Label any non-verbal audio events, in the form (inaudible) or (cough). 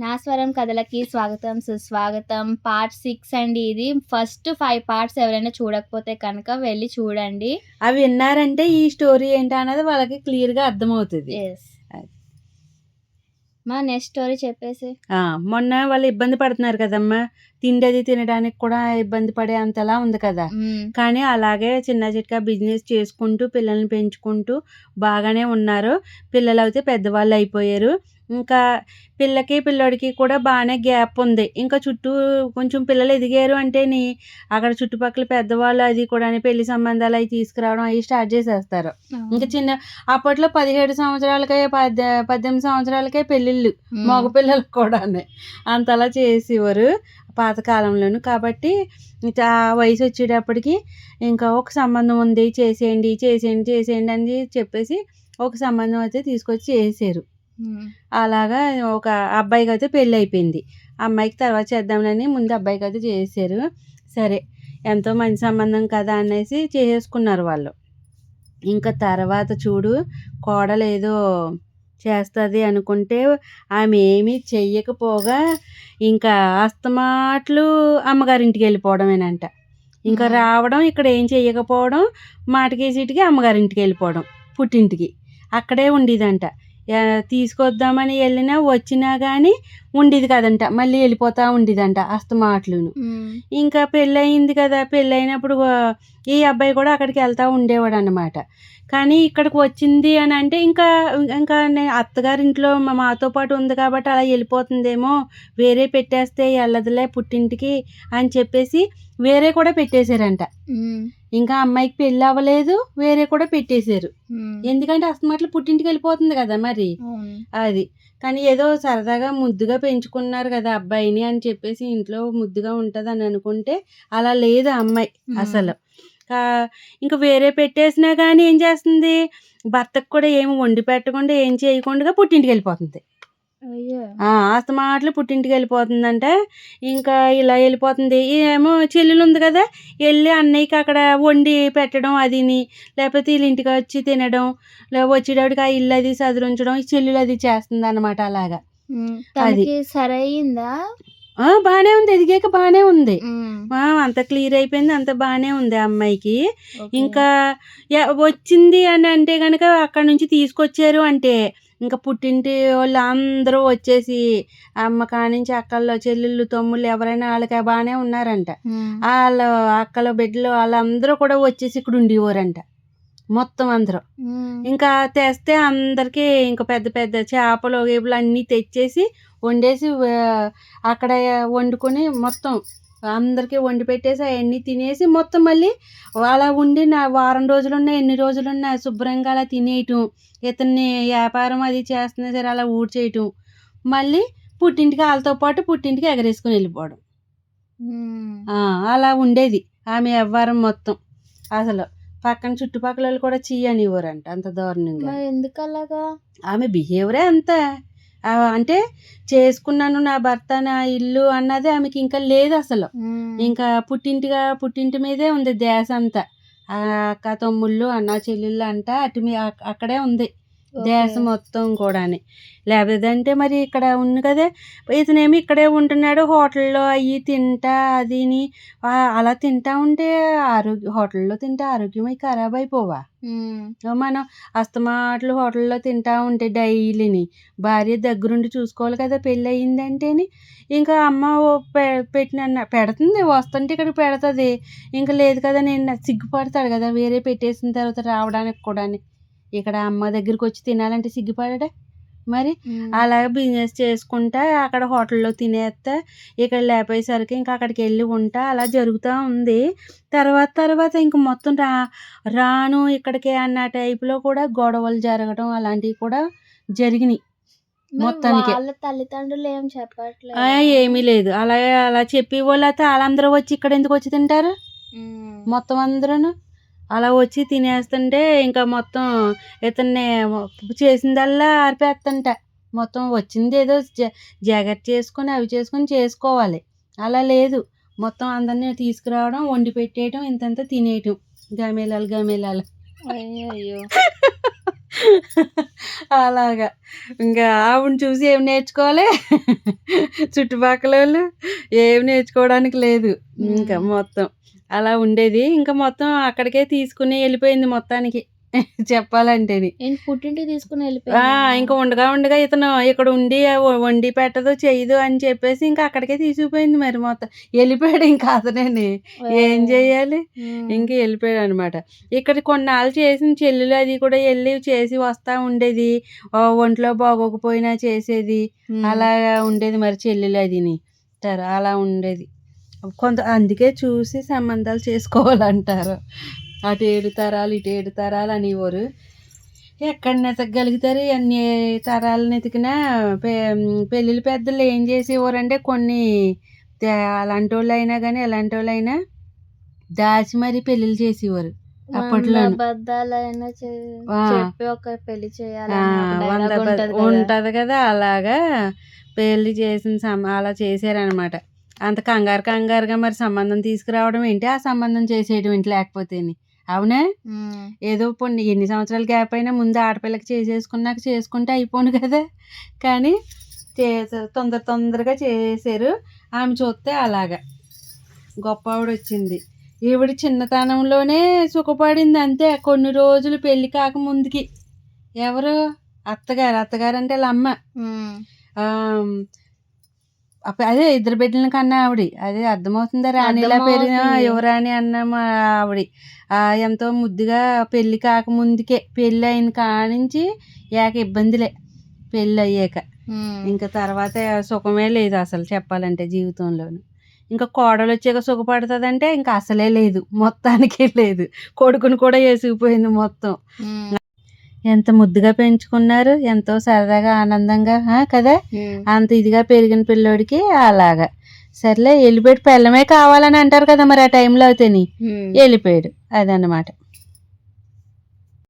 నా స్వరం కథలకి స్వాగతం సుస్వాగతం. పార్ట్ సిక్స్ అండి ఇది. ఫస్ట్ ఫైవ్ పార్ట్స్ ఎవరైనా చూడకపోతే కనుక వెళ్ళి చూడండి. అవి విన్నారంటే ఈ స్టోరీ ఏంటి అన్నది వాళ్ళకి క్లియర్గా అర్థమవుతుంది మా నెక్స్ట్ స్టోరీ చెప్పేసి. మొన్న వాళ్ళు ఇబ్బంది పడుతున్నారు కదమ్మా. తిండి అది తినడానికి కూడా ఇబ్బంది పడే అంతలా ఉంది కదా. కానీ అలాగే చిన్న చిట్కా బిజినెస్ చేసుకుంటూ పిల్లల్ని పెంచుకుంటూ బాగానే ఉన్నారు. పిల్లలు అయితే పెద్దవాళ్ళు అయిపోయారు. ఇంకా పిల్లకి పిల్లోడికి కూడా బాగానే గ్యాప్ ఉంది. ఇంకా చుట్టూ కొంచెం పిల్లలు ఎదిగారు అంటేని అక్కడ చుట్టుపక్కల పెద్దవాళ్ళు అది కూడా పెళ్ళి సంబంధాలు అవి తీసుకురావడం అవి స్టార్ట్ చేసేస్తారు. ఇంకా చిన్న అప్పట్లో పదిహేడు సంవత్సరాలకే పద్దె పద్దెనిమిది సంవత్సరాలకే పెళ్ళిళ్ళు. మగ పిల్లలకు కూడా అంతలా చేసేవారు. పాతకాలంలోను. కాబట్టి ఆ వయసు వచ్చేటప్పటికి ఇంకా ఒక సంబంధం ఉంది చేసేయండి చేసేయండి చేసేయండి అని చెప్పేసి ఒక సంబంధం అయితే తీసుకొచ్చి చేసారు. అలాగా ఒక అబ్బాయికి అయితే పెళ్ళి అయిపోయింది అమ్మాయికి తర్వాత చేద్దామని ముందు అబ్బాయికి అయితే చేసారు సరే ఎంతో మంచి సంబంధం కదా అనేసి చేసేసుకున్నారు వాళ్ళు. ఇంకా తర్వాత చూడు కోడలు ఏదో చేస్తుంది అనుకుంటే ఆమె ఏమీ చెయ్యకపోగా ఇంకా అస్తమాట్లు అమ్మగారింటికి వెళ్ళిపోవడమేనంట. ఇంకా. రావడం ఇక్కడ ఏం చెయ్యకపోవడం మాటకేసిటికి అమ్మగారింటికి వెళ్ళిపోవడం పుట్టింటికి. అక్కడే ఉండేదంట. తీసుకొద్దామని వెళ్ళినా వచ్చినా కానీ ఉండేది కదంట మళ్ళీ వెళ్ళిపోతా ఉండేదంట అస్తమాట్లును మ్మ్. ఇంకా పెళ్ళయింది కదా పెళ్ళైనప్పుడు ఈ అబ్బాయి కూడా అక్కడికి వెళ్తా ఉండేవాడు అనమాట కానీ ఇక్కడికి వచ్చింది అని అంటే ఇంకా ఇంకా నేను అత్తగారింట్లో మాతో పాటు ఉంది కాబట్టి అలా వెళ్ళిపోతుందేమో వేరే పెట్టేస్తే వెళ్ళదులే పుట్టింటికి అని చెప్పేసి వేరే కూడా పెట్టేశారంట. ఇంకా అమ్మాయికి పెళ్ళి అవ్వలేదు వేరే కూడా పెట్టేశారు. ఎందుకంటే అస్తమాట్లు పుట్టింటికి వెళ్ళిపోతుంది కదా మరి. అది కానీ ఏదో సరదాగా ముద్దుగా పెంచుకున్నారు కదా అబ్బాయిని అని చెప్పేసి ఇంట్లో ముద్దుగా ఉంటుంది అని అనుకుంటే అలా లేదు అమ్మాయి మ్మ్. అసలు. ఇంకా వేరే పెట్టేసినా కానీ ఏం చేస్తుంది? భర్తకు కూడా ఏమి వండి పెట్టకుండా ఏం చేయకుండా పుట్టింటికి వెళ్ళిపోతుంది. అయ్యో. ఆ, అస్తమాట్లు పుట్టింటికి వెళ్ళిపోతుందంట ఇంకా ఇలా వెళ్ళిపోతుంది. ఏమో చెల్లెలు ఉంది కదా వెళ్ళి అన్నయ్యకి అక్కడ వండి పెట్టడం అదిని లేకపోతే వీళ్ళ ఇంటికి వచ్చి తినడం లే వచ్చేటప్పటికి ఆ ఇల్లు అది సదురుంచడం ఈ చెల్లెలు అది చేస్తుంది అనమాట అలాగా సరయిందా ఆ, బాగానే ఉంది ఎదిగాక బాగానే ఉంది. అంత క్లియర్ అయిపోయింది అంత బాగానే ఉంది అమ్మాయికి. ఇంకా వచ్చింది అని అంటే కనుక అక్కడ నుంచి తీసుకొచ్చారు అంటే ఇంకా పుట్టింటి వాళ్ళు అందరూ వచ్చేసి అమ్మ కానించి అక్కల్లో చెల్లెళ్ళు తమ్ముళ్ళు ఎవరైనా వాళ్ళకి బాగానే ఉన్నారంట. వాళ్ళ అక్కల బిడ్డలు వాళ్ళందరూ కూడా వచ్చేసి ఇక్కడ ఉండేవారంట మొత్తం అందరూ. ఇంకా తెస్తే అందరికీ ఇంకా పెద్ద పెద్ద చేపలు గీపలు అన్నీ తెచ్చేసి వండేసి అక్కడ వండుకొని మొత్తం అందరికీ వండి పెట్టేసి అవన్నీ తినేసి మొత్తం మళ్ళీ అలా ఉండి నా వారం రోజులున్నా ఎన్ని రోజులున్నా శుభ్రంగా అలా తినేయటం. ఇతన్ని వ్యాపారం అది చేస్తున్నా సరే అలా ఊడ్చేయటం. మళ్ళీ పుట్టింటికి వాళ్ళతో పాటు పుట్టింటికి ఎగరేసుకుని వెళ్ళిపోవడం. అలా ఉండేది. ఆమె వ్యవహారం మొత్తం. అసలు పక్కన చుట్టుపక్కల వాళ్ళు కూడా చీయనివ్వరంట అంత దారుణంగా. ఎందుకు అలాగా ఆమె బిహేవియరే అంత. అంటే చేసుకున్నాను నా భర్త నా ఇల్లు అన్నది ఆమెకి ఇంకా లేదు అసలు. ఇంకా పుట్టింటిగా పుట్టింటి మీదే ఉంది ధ్యాస అంతా. అక్క తమ్ముళ్ళు అన్న చెల్లెళ్ళు అంట అటు మీ అక్- అక్కడే ఉంది. ధ్యాస మొత్తం కూడాని. లేకపోతే మరి ఇక్కడ ఉంది కదా ఇతనేమి ఇక్కడే ఉంటున్నాడు హోటల్లో అవి తింటా అదిని అలా తింటా ఉంటే ఆరోగ్య హోటల్లో తింటే ఆరోగ్యం అయి ఖరాబ్ అయిపోవా. మనం అస్తమాట్లు హోటల్లో తింటా ఉంటే డైలీని భార్య దగ్గరుండి చూసుకోవాలి కదా పెళ్ళి అయ్యిందంటేని ఇంకా అమ్మ పెట్టిన పెడుతుంది వస్తుంటే ఇక్కడ పెడుతుంది. ఇంకా లేదు కదా నేను సిగ్గుపడతాడు కదా వేరే పెట్టేసిన తర్వాత రావడానికి కూడా ఇక్కడ అమ్మ దగ్గరికి వచ్చి తినాలంటే సిగ్గుపడడా మరి. అలాగే బిజినెస్ చేసుకుంటా అక్కడ హోటల్లో తినేస్తా ఇక్కడ లేకపోయేసరికి ఇంకా అక్కడికి వెళ్ళి ఉంటా అలా జరుగుతూ ఉంది తర్వాత తర్వాత ఇంక మొత్తం రా రాను ఇక్కడికి అన్న టైపులో కూడా గొడవలు జరగడం అలాంటివి కూడా జరిగినాయి మొత్తానికి. వాళ్ళ తల్లిదండ్రులు ఏం చెప్పట్లేదు ఏమీ లేదు అలా అలా చెప్పి వాళ్ళు అయితే వాళ్ళందరూ వచ్చి ఇక్కడ ఎందుకు వచ్చి తింటారు. మొత్తం అందరూ అలా వచ్చి తినేస్తుంటే ఇంకా మొత్తం ఇతన్ని చేసిందల్లా ఆరిపేస్తంట మొత్తం వచ్చింది ఏదో జ- జాగ్రత్త చేసుకొని అవి చేసుకొని చేసుకోవాలి. అలా లేదు. మొత్తం అందరినీ తీసుకురావడం వండి పెట్టేయడం ఇంతంత తినేయటం. గమేలాలు గమేలాలు. అయ్యో (laughs) అలాగా. ఇంకా ఆవిడని చూసి ఏం నేర్చుకోవాలి? (laughs) చుట్టుపక్కల ఏం నేర్చుకోవడానికి లేదు. ఇంకా. మొత్తం. అలా ఉండేది. ఇంకా మొత్తం అక్కడికే తీసుకుని వెళ్ళిపోయింది మొత్తానికి. (laughs) చెప్పాలంటేని. ఏంటి పుట్టింటికి తీసుకుని ఆ, వెళ్ళిపోయిందా ఇంకా ఉండగా ఉండగా ఇతను ఇక్కడ ఉండి వండి పెట్టదు చేయదు అని చెప్పేసి ఇంకా అక్కడికే తీసుకుపోయింది మరి మొత్తం. వెళ్ళిపోయాడు ఇంకా అతనేని. ఏం చేయాలి. ఇంక వెళ్ళిపోయాడు అనమాట ఇక్కడ కొన్నాళ్ళు చేసిన చెల్లెలు అది కూడా వెళ్ళి చేసి వస్తా ఉండేది. ఒంట్లో బాగోకపోయినా చేసేది. ఉమ్. అలా ఉండేది మరి చెల్లెలు అదిని. అలా ఉండేది. కొంత అందుకే చూసి సంబంధాలు చేసుకోవాలంటారు. అటు ఏడు తరాలు ఇటు ఏడు తరాలు అనేవారు ఎక్కడ నెతకగలుగుతారు? ఎన్ని తరాలను ఎతికినా పె పెళ్ళిళ్ళ పెద్దలు ఏం చేసేవారంటే కొన్ని అలాంటి వాళ్ళు అయినా కానీ ఎలాంటి వాళ్ళు అయినా దాచి మరీ పెళ్ళిళ్ళు చేసేవారు ప- ఉంటది కదా. అలాగా. పెళ్ళి చేసిన అలా చేశారనమాట అంత కంగారు కంగారుగా మరి సంబంధం తీసుకురావడం ఏంటి? ఆ సంబంధం చేసేయడం ఏంటి లేకపోతేని అవునా? ఏదో పొన్ని ఎన్ని సంవత్సరాల గ్యాప్ అయినా ముందు ఆడపిల్లకి చేసేసుకున్నాక చేసుకుంటే అయిపోను కదా. కానీ చేసే తొందర తొందరగా చేసారు ఆమె చూస్తే అలాగా. గొప్ప ఆవిడ వచ్చింది ఈవిడ చిన్నతనంలోనే సుఖపడింది అంతే. కొన్ని రోజులు పెళ్ళి కాకముందుకి ఎవరు? అత్తగారు. అత్తగారు అంటే వాళ్ళ అమ్మ. అదే ఇద్దరు బిడ్డల కన్నా ఆవిడ. అదే అర్థమవుతుందా? రాణిలా పెరిగిన. యువరాణి అన్న మా ఆవిడ. ఎంతో ముద్దుగా పెళ్ళి కాకముందుకే పెళ్ళి అయిన కానించి ఏక ఇబ్బందిలే పెళ్ళి అయ్యాక. ఇంకా తర్వాత సుఖమే లేదు అసలు చెప్పాలంటే జీవితంలోను. ఇంకా కోడలు వచ్చాక సుఖపడుతుందంటే ఇంకా అసలే లేదు. మొత్తానికే లేదు. కొడుకుని కూడా వేసుకుపోయింది మొత్తం. ఎంత ముద్దుగా పెంచుకున్నారు ఎంతో సరదాగా ఆనందంగా కదా? అంత ఇదిగా పెరిగిన పిల్లోడికి అలాగా. సర్లే వెళ్ళిపోయాడు పిల్లమే కావాలని అంటారు కదా మరి ఆ టైంలో అయితేని వెళ్ళిపోయాడు అదన్నమాట.